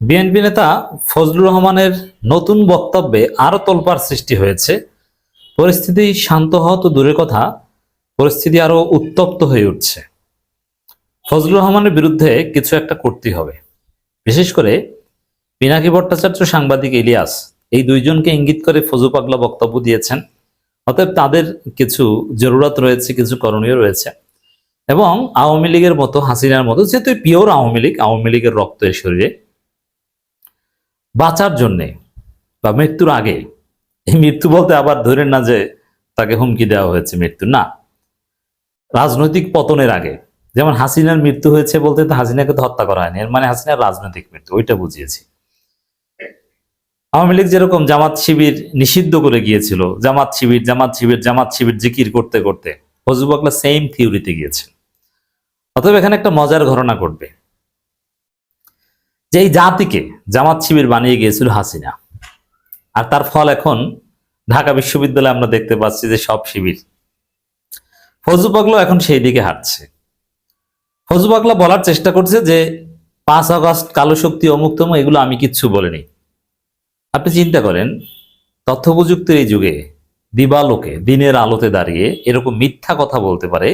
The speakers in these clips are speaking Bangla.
বিএনপি নেতা ফজলুর রহমানের নতুন বক্তব্যে আরও তোলপাড় সৃষ্টি হয়েছে। পরিস্থিতি শান্ত হওয়া তো দূরের কথা, পরিস্থিতি আরও উত্তপ্ত হয়ে উঠছে। ফজলুর রহমানের বিরুদ্ধে কিছু একটা করতে হবে। বিশেষ করে পিনাকি ভট্টাচার্য সাংবাদিক ইলিয়াস এই দুইজনকে ইঙ্গিত করে ফজু পাগলা বক্তব্য দিয়েছেন। অতএব তাদের কিছু জরুরত রয়েছে, কিছু করণীয় রয়েছে। এবং আওয়ামী লীগের মতো, হাসিনার মতো, যেহেতু পিওর আওয়ামী লীগ, আওয়ামী লীগের রক্ত এর শরীরে। বাঁচার জন্যে বা মৃত্যুর আগে। এই মৃত্যু বলতে আবার ধরেন না যে তাকে হুমকি দেওয়া হয়েছে মৃত্যু, না। রাজনৈতিক পতনের আগে। যেমন হাসিনার মৃত্যু হয়েছে বলতে তো হাসিনাকে তো হত্যা করা হয়নি, এর মানে হাসিনার রাজনৈতিক মৃত্যু, ওইটা বুঝিয়েছি। আওয়ামী লীগ যেরকম জামাত শিবির নিষিদ্ধ করে গিয়েছিল, জামাত শিবির জামাত শিবির জামাত শিবির জিকির করতে করতে ফজলুবাকলা সেম থিওরিতে গিয়েছেন অতএব এখানে একটা মজার ঘটনা ঘটবে। যে এই জাতিকে জামাত শিবির বানিয়ে গিয়েছিল হাসিনা। আর তার ফল এখন ঢাকা বিশ্ববিদ্যালয়ে আমরা দেখতে পাচ্ছি যে সব শিবির। ফজু পাগলা এখন সেই দিকে হাঁটছে। ফজু পাগলা বলার চেষ্টা করছে যে পাঁচ আগস্ট কালো শক্তি অমুক্তম এগুলো আমি কিচ্ছু বলিনি। আপনি চিন্তা করেন তথ্য প্রযুক্তির এই যুগে দিবালোকে দিনের আলোতে দাঁড়িয়ে এরকম মিথ্যা কথা বলতে পারে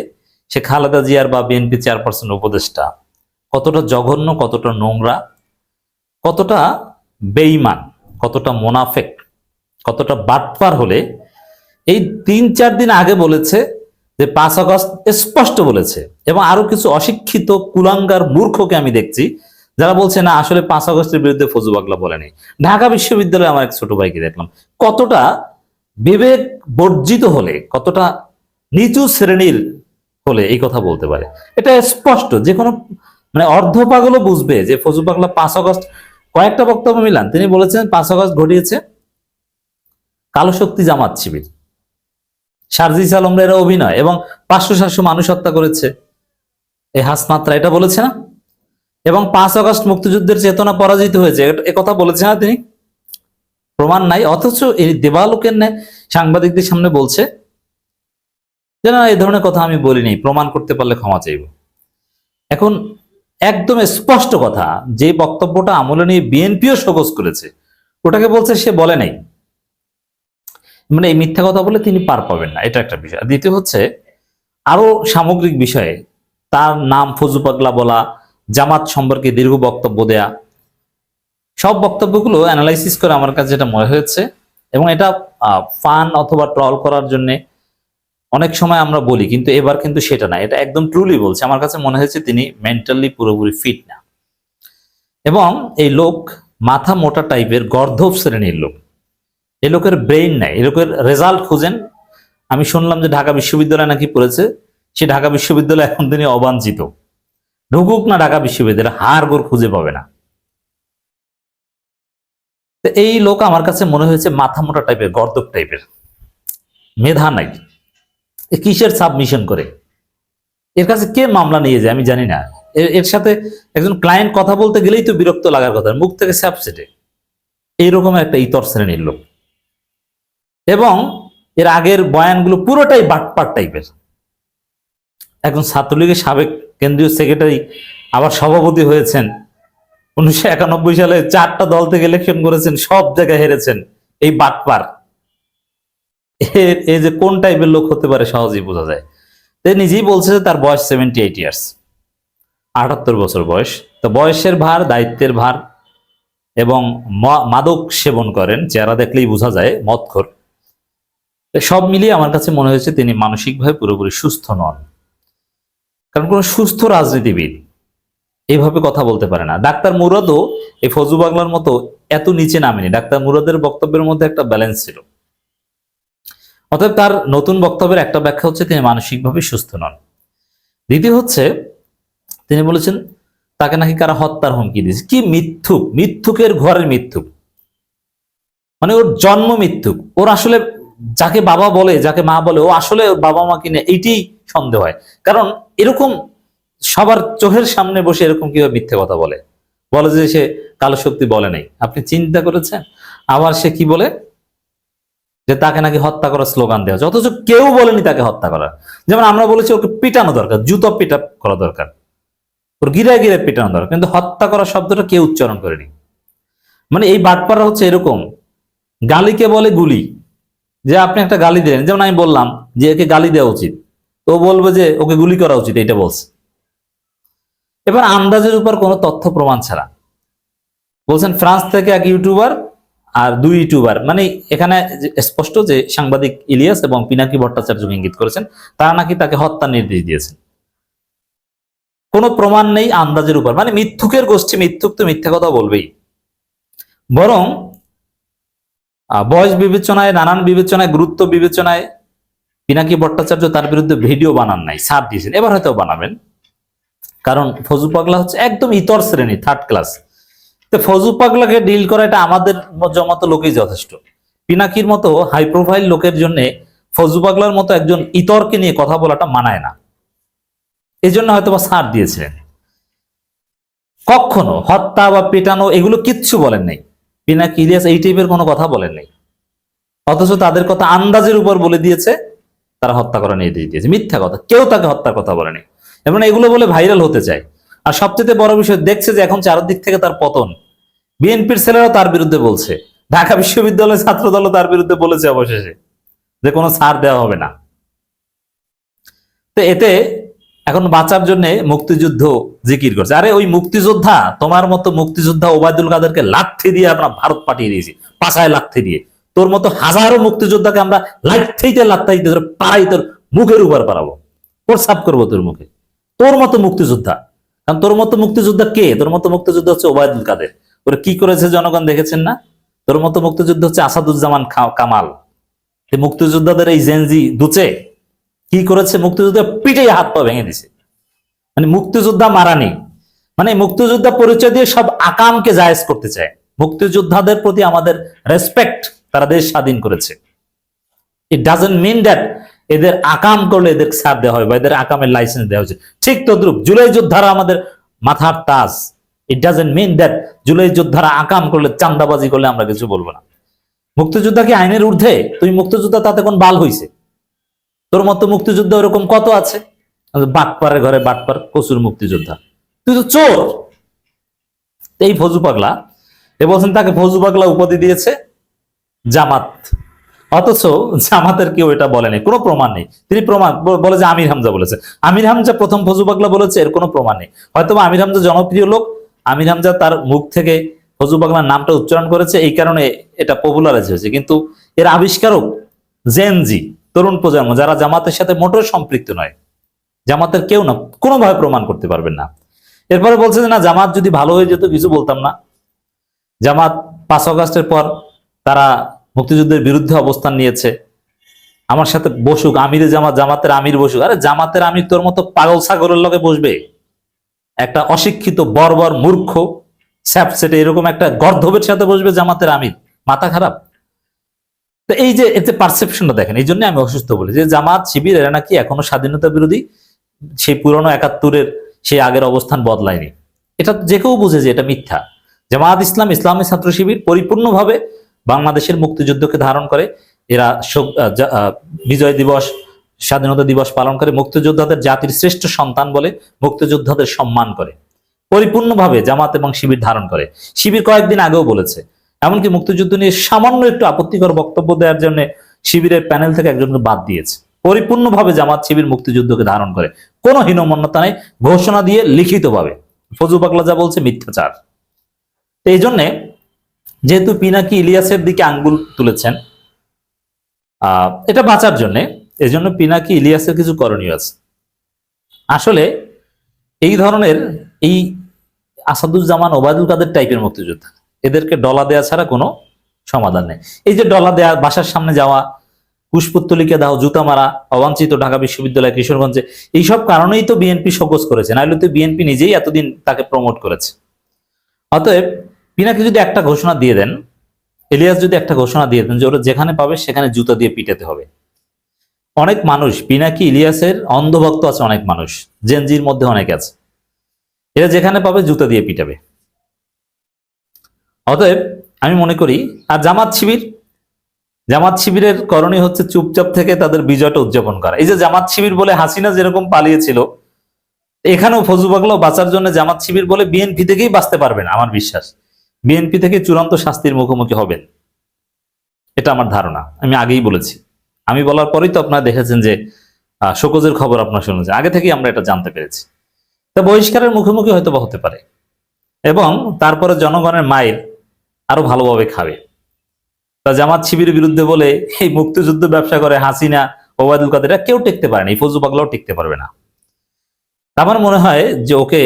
সে খালেদা জিয়ার বা বিএনপি চেয়ারপারসন উপদেষ্টা। কতটা জঘন্য, কতটা নোংরা কতটা বেইমান কতটা মোনাফেক, কতটা বাটপার হলে এই তিন চার দিন আগে বলেছে যে পাঁচ আগস্ট স্পষ্ট বলেছে এবং আরও কিছু অশিক্ষিত কুলাঙ্গার মূর্খকে আমি দেখছি যারা বলছে, না, আসলে পাঁচ আগস্টের বিরুদ্ধে ফজু বাগলা বলেনি। ঢাকা বিশ্ববিদ্যালয়ে আমার এক ছোট ভাইকে দেখলাম। কতটা বিবেক বর্জিত হলে, কতটা নিচু শ্রেণির হলে এই কথা বলতে পারে। এটা স্পষ্ট যে কোনো মানে অর্ধ পাগলও বুঝবে যে ফজু পাগলা পাঁচ আগস্ট কয়েকটা বক্তব্য মিলান। তিনি বলেছেন, পাঁচ আগস্ট ঘটিয়েছে কালো শক্তি জামাত শিবির। সারজিস আলমরা এরা অভিনয় এবং পাঁচশো সাতশো মানুষ হত্যা করেছে। এই হাসমাত্রা এটা বলেছে না? এবং পাঁচ আগস্ট মুক্তিযুদ্ধের চেতনা পরাজিত হয়েছে। কথা বলেছে না তিনি? প্রমাণ নাই। অথচ এই দেবালোকের ন্যায় সাংবাদিকদের সামনে বলছে যে না এই ধরনের কথা আমি বলিনি। প্রমাণ করতে পারলে ক্ষমা চাইব। এখন একদম স্পষ্ট কথা, যে বক্তব্যটা আমলে নিয়ে বিএনপিও সগোজ করেছে, ওটাকে বলছে সে বলে নাই। মানে এই মিথ্যা কথা বলে তিনি পার পাবেন না, এটা একটা বিষয়। দ্বিতীয় হচ্ছে, আরও সামগ্রিক বিষয়ে, তার নাম ফজু পাগলা বলা, জামাত সম্পর্কে দীর্ঘ বক্তব্য দেয়া, সব বক্তব্যগুলো অ্যানালাইসিস করে আমার কাছে যেটা মনে হয়েছে, এবং এটা ফান অথবা ট্রল করার জন্য অনেক সময় আমরা বলি, কিন্তু এবার কিন্তু সেটা না। এটা একদম ট্রুলি বলছে। আমার কাছে মনে হয়েছে তিনি মেন্টালি পুরোপুরি ফিট না। এবং এই লোক মাথা মোটা টাইপের গর্ধব শ্রেণির লোক। এই লোকের ব্রেইন নাই। এই লোকের রেজাল্ট খুঁজেন। আমি শুনলাম যে ঢাকা বিশ্ববিদ্যালয় নাকি পড়েছে। সে ঢাকা বিশ্ববিদ্যালয় এখন তিনি অবাঞ্ছিত। ঢুকুক না ঢাকা বিশ্ববিদ্যালয় হার গোর খুঁজে পাবে না। এই লোক আমার কাছে মনে হয়েছে মাথা মোটা টাইপের গর্দব টাইপের মেধা নাই। এ কিসের সাবমিশন করে? এর কাছে কে মামলা নিয়ে যায় আমি জানি না। এর- সাথে একজন ক্লায়েন্ট কথা বলতে গেলেই তো বিরক্ত লাগার কথা, মুখ থেকে স্যাপসেটে এইরকম একটা ইতর শ্রেণির লোক। এবং এর আগের বয়ানগুলো পুরোটাই বাটপাট টাইপের। একজন ছাত্রলীগের সাবেক কেন্দ্রীয় সেক্রেটারি আবার সভাপতি হয়েছেন। উনিশশো একানব্বই সালে চারটা দল থেকে ইলেকশন করেছেন, সব জায়গায় হেরেছেন। এই বাটপার এই যে কোন টাইপের লোক হতে পারে সহজেই বোঝা যায়। নিজেই বলছে যে তার বয়স সেভেন্টি এইট ইয়ার্স আটাত্তর বছর বয়স। তো বয়সের ভার, দায়িত্বের ভার এবং মাদক সেবন করেন, চেহারা দেখলেই বোঝা যায়, মদখোর। সব মিলিয়ে আমার কাছে মনে হয়েছে তিনি মানসিকভাবে পুরোপুরি সুস্থ নন। কারণ কোন সুস্থ রাজনীতিবিদ এইভাবে কথা বলতে পারে না। ডাক্তার মুরাদও এই ফজু বাংলার মতো এত নিচে নামেনি। ডাক্তার মুরাদের বক্তব্যের মধ্যে একটা ব্যালেন্স ছিল। অতএব তার নতুন বক্তব্যের একটা ব্যাখ্যা হচ্ছে তিনি মানসিকভাবে সুস্থ নন। দ্বিতীয় হচ্ছে, তিনি বলেছেন, তাকে নাকি কারা হত্যার হুমকি দিয়েছে। কি মিথ্যুক? মিথ্যুকের ঘরের মিথ্যুক। মানে ওর জন্ম মিথ্যুক। ওর আসলে যাকে বাবা বলে, যাকে মা বলে, ও আসলে ওর বাবা মা কিনে এইটাই সন্দেহ হয়। কারণ এরকম সবার চোখের সামনে বসে এরকম কীভাবে মিথ্যে কথা বলে। বলে যে সে কালো শক্তি বলে নাই। আপনি চিন্তা করেছেন? আবার সে কি বলে? যে তাকে নাকি হত্যা করার স্লোগান দেওয়া হচ্ছে অথচ কেউ বলেনি তাকে হত্যা করার। যেমন আমরা বলেছি ওকে পিটানো দরকার, জুতো পিটা করা দরকার। ওর গিরে গিরে পিটানো দরকার। কিন্তু হত্যা করার শব্দটা কেউ উচ্চারণ করেনি। মানে এই বাটপাড়া হচ্ছে এরকম। গালিকে বলে গুলি। যে আপনি একটা গালি দেন, যেমন আমি বললাম যে একে গালি দেওয়া উচিত। তো বলবে যে ওকে গুলি করা উচিত এটা বলছে। এবার আন্দাজের উপর কোনো তথ্য প্রমাণ ছাড়া। বলছেন, ফ্রান্স থেকে এক ইউটিউবার আর দুই ইউটিউবার। মানে এখানে স্পষ্ট যে সাংবাদিক ইলিয়াস এবং পিনাকি ভট্টাচার্য ইঙ্গিত করেছেন, তারা নাকি তাকে হত্যা নির্দেশ দিয়েছেন। কোনো প্রমাণ নেই আন্দাজের উপর। মানে মিথ্যুকের গোষ্ঠী মিথ্যুক তো মিথ্যা কথা বলবেই। বরং বয়স বিবেচনায়, নানান বিবেচনায়, গুরুত্ব বিবেচনায় পিনাকি ভট্টাচার্য তার বিরুদ্ধে ভিডিও বানান নাই, ছাড় দিয়েছেন। এবার হয়তো বানাবেন। কারণ ফজু পাগলা হচ্ছে একদম ইতর শ্রেণি থার্ড ক্লাস তো ফজু পাগলাকে ডিল করা এটা আমাদের মতো লোকেই যথেষ্ট। পিনাকির মতো হাই প্রোফাইল লোকের জন্য ফজু পাগলার মতো একজন ইতরকে নিয়ে কথা বলাটা মানায় না। এই জন্য হয়তো বা ছাড় দিয়েছিলেন। কখনো হত্যা বা পেটানো এগুলো কিচ্ছু বলেন নাই। পিনাকি ইলিয়াস এই টাইপের কোনো কথা বলেন নাই। অথচ তাদের কথা আন্দাজের উপর বলে দিয়েছে, তারা হত্যা করা নিয়ে দিয়ে দিয়েছে। মিথ্যা কথা, কেউ তাকে হত্যার কথা বলেনি। এবং এগুলো বলে ভাইরাল হতে চায়। আর সবচেয়ে বড় বিষয়, দেখছে যে এখন চারদিক থেকে তার পতন। বিএনপির ছেলেরাও তার বিরুদ্ধে বলছে। ঢাকা বিশ্ববিদ্যালয়ের ছাত্র দলও তার বিরুদ্ধে বলেছে অবশেষে যে কোনো ছাড় দেওয়া হবে না। তো এতে এখন বাঁচার জন্য মুক্তিযুদ্ধ জিকির করছে। আরে ওই মুক্তিযোদ্ধা, তোমার মতো মুক্তিযোদ্ধা ওবায়দুল কাদেরকে লাথি দিয়ে আমরা ভারত পাঠিয়ে দিয়েছি, পাশায় লাথি দিয়ে। তোর মতো হাজারো মুক্তিযোদ্ধাকে আমরা লাথিতে লাত্তাইতে ধরে পাড়াই তোর মুখের উপর পারাবো প্রসাব করব তোর মুখে। তোর মতো মুক্তিযোদ্ধা। কারণ তোর মতো মুক্তিযোদ্ধা কে? তোর মতো মুক্তিযোদ্ধা হচ্ছে ওবায়দুল কাদের। ওরা কি করেছে জনগণ দেখেছেন না? তোর মতো মুক্তিযুদ্ধ হচ্ছে আসাদুজ্জামান কামাল। মুক্তিযোদ্ধাদের এই জেনজি দুচে কি করেছে? মুক্তিযোদ্ধা পিঠে হাত পা ভেঙে দিছে মানে মুক্তিযোদ্ধা মারানি। মানে মুক্তিযোদ্ধা পরিচয় দিয়ে সব আকামকে জায়েজ করতে চায়। মুক্তিযোদ্ধাদের প্রতি আমাদের রেসপেক্ট তারা দেশ স্বাধীন করেছে। ইট ডাজেন্ট মিন দ্যাট এদের আকাম করলে এদের ছাড় দেওয়া হয় বা এদের আকামের লাইসেন্স দেওয়া হয়েছে। ঠিক তদ্রুপ, জুলাই যোদ্ধারা আমাদের মাথার তাজ। ইট ডাজেন্ট মিন দ্যাট জুলাই যোদ্ধারা আকাম করলে চান্দাবাজি করলে আমরা কিছু বলব না। মুক্তিযোদ্ধা কি আইনের ঊর্ধ্বে? তুই মুক্তিযোদ্ধা, তাতে কোন বাল হইছে? তোর মতো মুক্তিযোদ্ধা ওরকম কত আছে? বাটপাড়ের ঘরে বাটপার, কচুর মুক্তিযোদ্ধা। তুই তো চোর! এই ফজু পাগলা, এ বলছেন তাকে ফজু পাগলা উপাধি দিয়েছে জামাত। অথচ জামাতের কেউ এটা বলেনি, কোনো প্রমাণ নেই। তিনি প্রমাণ বলে যে আমির হামজা বলেছে। আমির হামজা প্রথম ফজু পাগলা বলেছে, এর কোনো প্রমাণ নেই। হয়তো আমির হামজা জনপ্রিয় লোক আমির হামজা তার মুখ থেকে ফজু পাগলার নামটা উচ্চারণ করেছে, এই কারণে এটা পপুলারাইজ হয়েছে। কিন্তু এর আবিষ্কারক জেনজি তরুণ প্রজন্ম, যারা জামাতের সাথে মোটেও সম্পৃক্ত নয়, জামাতের কেউ না, কোনোভাবে প্রমাণ করতে পারবেন না। এরপরে বলছে যে, না, জামাত যদি ভালো হয়ে যেত, কিছু বলতাম না। জামাত পাঁচ অগাস্টের পর তারা মুক্তিযুদ্ধের বিরুদ্ধে অবস্থান নিয়েছে। আমার সাথে বসুক, আমিরে জামাত, জামাতের আমির বসুক। আরে, জামাতের আমির তোর মতো পাগল ছাগলের লগে বসবে? একটা অশিক্ষিত, বর্বর, মূর্খ স্যাপসেটে এরকম একটা গর্ধবের সাথে বসবে জামাতের আমির। মাথা খারাপ। তো এই যে এতে পারসেপশনটা দেখেন, এই জন্য আমি অসুস্থ বলি যে জামাত, শিবির, এরা নাকি এখনও স্বাধীনতা বিরোধী, সেই পুরনো একাত্তরের সেই আগের অবস্থান বদলায়নি। এটা যে কেউ বুঝে যে এটা মিথ্যা। জামাত ইসলাম, ইসলামী ছাত্র শিবির পরিপূর্ণভাবে বাংলাদেশের মুক্তিযুদ্ধকে ধারণ করে। এরা বিজয় দিবস স্বাধীনতা দিবস পালন করে মুক্তিযোদ্ধাদের জাতির শ্রেষ্ঠ সন্তান বলে মুক্তিযোদ্ধাদের সম্মান করে, পরিপূর্ণভাবে জামাত এবং শিবির ধারণ করে। শিবির কয়েকদিন আগেও বলেছে, এমনকি মুক্তিযুদ্ধ নিয়ে সামান্য একটু আপত্তিকর বক্তব্য দেওয়ার জন্য শিবিরের প্যানেল থেকে একজনকে বাদ দিয়েছে। পরিপূর্ণভাবে জামাত শিবির মুক্তিযুদ্ধকে ধারণ করে। কোনো হীনমন্যতা নেই, ঘোষণা দিয়ে লিখিতভাবে। ফজু পাগলা যা বলছে মিথ্যাচার। এই জন্যে যেহেতু পিনাকি ইলিয়াসের দিকে আঙ্গুল তুলেছেন এটা বাঁচার জন্য এই জন্য পিনাকি ইলিয়াসের কিছু করণীয় আছে। আসলে এই ধরনের এই আসাদুজ্জামান ওবায়দুল কাদের টাইপের মুক্তিযোদ্ধা, এদেরকে ডলা দেওয়া ছাড়া কোনো সমাধান নেই। এই যে ডলা দেয়া, বাসার সামনে যাওয়া পুষ্পত্তলিকে দাও, জুতা মারা, অবাঞ্ছিত ঢাকা বিশ্ববিদ্যালয়, কিশোরগঞ্জে, এইসব কারণেই তো বিএনপি সকোজ করেছে, নাহলে তো বিএনপি নিজেই এতদিন তাকে প্রমোট করেছে। অতএব পিনাকি যদি একটা ঘোষণা দিয়ে দেন এলিয়াস যদি একটা ঘোষণা দিয়ে দেন যে ওরা যেখানে পাবে সেখানে জুতা দিয়ে পিটাতে হবে। অনেক মানুষ, পিনাকি, ইলিয়াসের অন্ধভক্ত আছে অনেক মানুষ জেনজির মধ্যে অনেক আছে। এরা যেখানে পাবে জুতা দিয়ে পিটাবে। অতএব আমি মনে করি, আর জামাত শিবির, জামাত শিবিরের করণীয় হচ্ছে চুপচাপ থেকে তাদের বিজয়টা উদযাপন করা। এই যে জামাত শিবির বলে হাসিনা যেরকম পালিয়েছিল, এখানেও ফজু পাগলাও বাঁচার জন্য জামাত শিবির বলে বিএনপি থেকেই বাঁচতে পারবে না, আমার বিশ্বাস। বিএনপি থেকে চূড়ান্ত শাস্তির মুখোমুখি হবেন। এটা আমার ধারণা, আমি আগেই বলেছি। আমি বলার পরেই তো আপনারা দেখেছেন যে শোকজের খবর আপনারা শুনেছে আগে থেকেই আমরা এটা জানতে পেরেছি। তা বহিষ্কারের মুখোমুখি হয়তো বা হতে পারে। এবং তারপরে জনগণের মায়ের আরও ভালোভাবে খাবে। তা জামাত শিবির বিরুদ্ধে বলে এই মুক্তিযুদ্ধ ব্যবসা করে হাসিনা, ওবায়দুল কাদের কেউ টিকতে পারেনি এই ফজু পাগলাও টিকতে পারবে না। আমার মনে হয় যে ওকে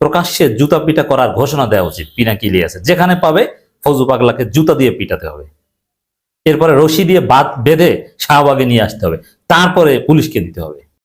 প্রকাশ্যে জুতা পিটা করার ঘোষণা দেওয়া উচিত। পিনাকি ইলিয়াসে যেখানে পাবে ফজু পাগলাকে জুতা দিয়ে পিটাতে হবে। এরপরে রশি দিয়ে বাদ বেঁধে শাহবাগে নিয়ে আসতে হবে। তারপরে পুলিশকে দিতে হবে।